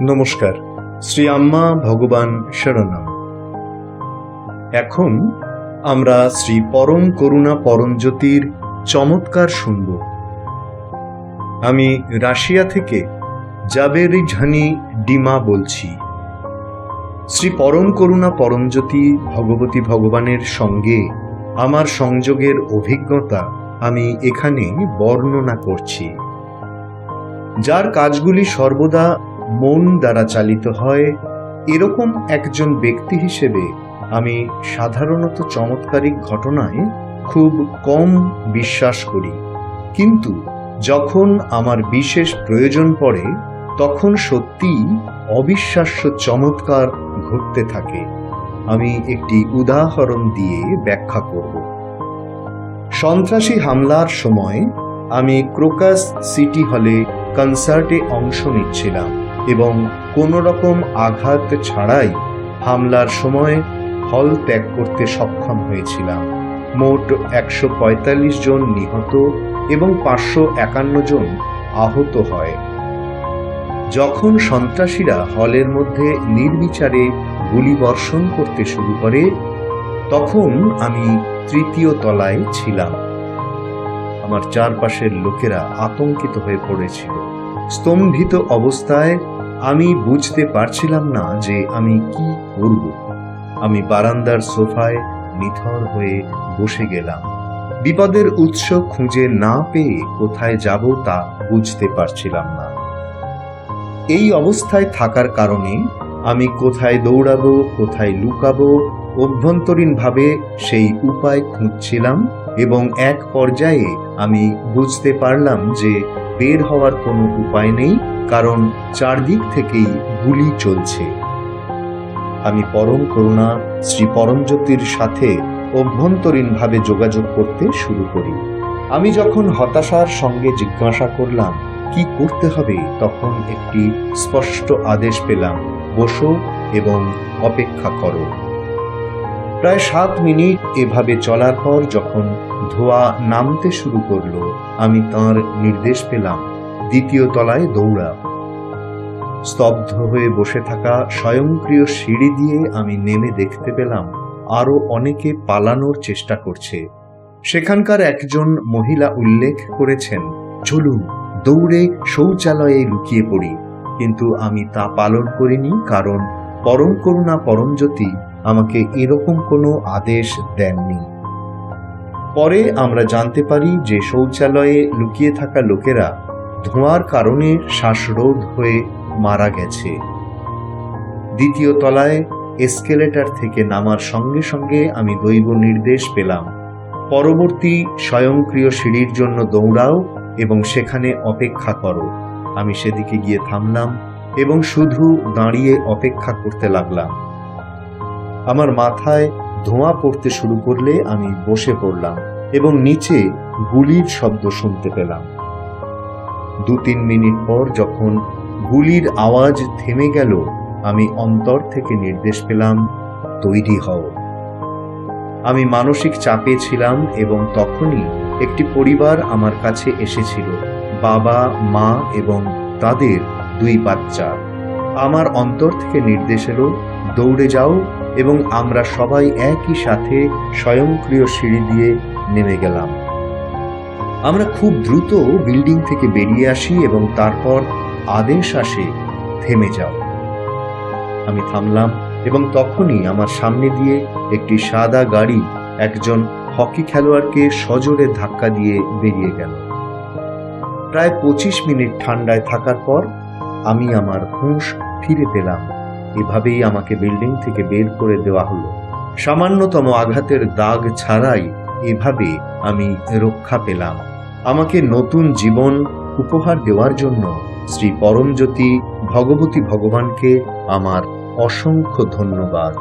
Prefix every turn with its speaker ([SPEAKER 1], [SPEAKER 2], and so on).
[SPEAKER 1] নমস্কার। শ্রী আম্মা ভগবান শরণম। এখন আমরা শ্রী পরম করুণা পরমজ্যোতির চমৎকার শুনব। আমি রাশিয়া থেকে জাবেরি ঝানি ডিমা বলছি। শ্রী পরম করুণা পরমজ্যোতি ভগবতী ভগবানের সঙ্গে আমার সংযোগের অভিজ্ঞতা আমি এখানে বর্ণনা করছি। যার কাজগুলি সর্বদা মন দ্বারা চালিত হয়, এরকম একজন ব্যক্তি হিসেবে আমি সাধারণত চমৎকারিক ঘটনায় খুব কম বিশ্বাস করি। কিন্তু যখন আমার বিশেষ প্রয়োজন পড়ে, তখন সত্যিই অবিশ্বাস্য চমৎকার ঘটতে থাকে। আমি একটি উদাহরণ দিয়ে ব্যাখ্যা করব। সন্ত্রাসী হামলার সময় আমি ক্রোকাস সিটি হলে কনসার্টে অংশ নিচ্ছিলাম। এবং কোনো রকম আঘাত ছাড়াই হামলার সময় হল ত্যাগ করতে সক্ষম হয়েছিলাম। মোট একশো পঁয়তাল্লিশ জন নিহত এবং পাঁচশো একান্ন জন আহত হয়। যখন সন্ত্রাসীরা হলের মধ্যে নির্বিচারে গুলি বর্ষণ করতে শুরু করে, তখন আমি তৃতীয় তলায় ছিলাম। আমার চারপাশের লোকেরা আতঙ্কিত হয়ে পড়েছিল। স্তম্ভিত অবস্থায় আমি বুঝতে পারছিলাম না যে আমি কি করব। আমি বারান্দার সোফায় নিথর হয়ে বসে গেলাম। বিপদের উৎস খুঁজে না পেয়ে কোথায় যাব তা বুঝতে পারছিলাম না। এই অবস্থায় থাকার কারণে আমি কোথায় দৌড়াবো, কোথায় লুকাবো, অভ্যন্তরীণভাবে সেই উপায় খুঁজছিলাম এবং এক পর্যায়ে আমি বুঝতে পারলাম যে বের হওয়ার কোনো উপায় নেই, কারণ চারদিক থেকেই গুলি চলছে। আমি পরম করুণা শ্রী পরমজ্যোতির সাথে অভ্যন্তরীণভাবে যোগাযোগ করতে শুরু করি। আমি যখন হতাশার সঙ্গে জিজ্ঞাসা করলাম, কি করতে হবে? তখন একটি স্পষ্ট আদেশ পেলাম, বসো এবং অপেক্ষা করো। প্রায় সাত মিনিট এভাবে চলার পর যখন ধোয়া নামতে শুরু করল, আমি তার নির্দেশ পেলাম, দ্বিতীয় তলায় দৌড়া। স্তব্ধ হয়ে বসে থাকা স্বয়ংক্রিয় সিঁড়ি দিয়ে আমি নেমে দেখতে পেলাম, আরও অনেকে পালানোর চেষ্টা করছে। সেখানকার একজন মহিলা উল্লেখ করেছেন, চলুন, দৌড়ে শৌচালয়ে লুকিয়ে পড়ি। কিন্তু আমি তা পালন করিনি, কারণ পরম করুণা পরমজ্যোতি আমাকে এরকম কোনো আদেশ দেননি। পরে আমরা জানতে পারি যে শৌচালয়ে লুকিয়ে থাকা লোকেরা ধোঁয়ার কারণে শ্বাসরোধ হয়ে মারা গেছে। দ্বিতীয় তলায় এসকেলেটার থেকে নামার সঙ্গে সঙ্গে আমি দৈব নির্দেশ পেলাম। পরবর্তী স্বয়ংক্রিয় সিঁড়ির জন্য দৌড়াও এবং সেখানে অপেক্ষা করো। আমি সেদিকে গিয়ে থামলাম এবং শুধু দাঁড়িয়ে অপেক্ষা করতে লাগলাম। আমার মাথায় ধোঁয়া পড়তে শুরু করলে আমি বসে পড়লাম এবং নিচে গুলির শব্দ শুনতে পেলাম। দু তিন মিনিট পর যখন গুলির আওয়াজ থেমে গেল, আমি অন্তর থেকে নির্দেশ পেলাম, তৈরি হও। আমি মানসিক চাপে ছিলাম এবং তখনই একটি পরিবার আমার কাছে এসেছিল, বাবা, মা এবং তাদের দুই বাচ্চা। আমার অন্তর থেকে নির্দেশ এলো, দৌড়ে যাও এবং আমরা সবাই একই সাথে স্বয়ংক্রিয় সিঁড়ি দিয়ে নেমে গেলাম। আমরা খুব দ্রুত বিল্ডিং থেকে বেরিয়ে আসি এবং তারপর আদেশ আসে, থেমে যাও। আমি থামলাম এবং তখনই আমার সামনে দিয়ে একটি সাদা গাড়ি একজন হকি খেলোয়াড়কে সজোরে ধাক্কা দিয়ে বেরিয়ে গেল। প্রায় পঁচিশ মিনিট ঠান্ডায় থাকার পর আমি আমার হুঁশ ফিরে পেলাম। এভাবেই আমাকে বিল্ডিং থেকে বের করে দেওয়া হলো। সামান্যতম আঘাতের দাগ ছাড়াই এভাবে আমি রক্ষা পেলাম। আমাকে নতুন জীবন উপহার দেওয়ার জন্য শ্রী পরমজ্যোতি ভগবতী ভগবানকে আমার অসংখ্য ধন্যবাদ।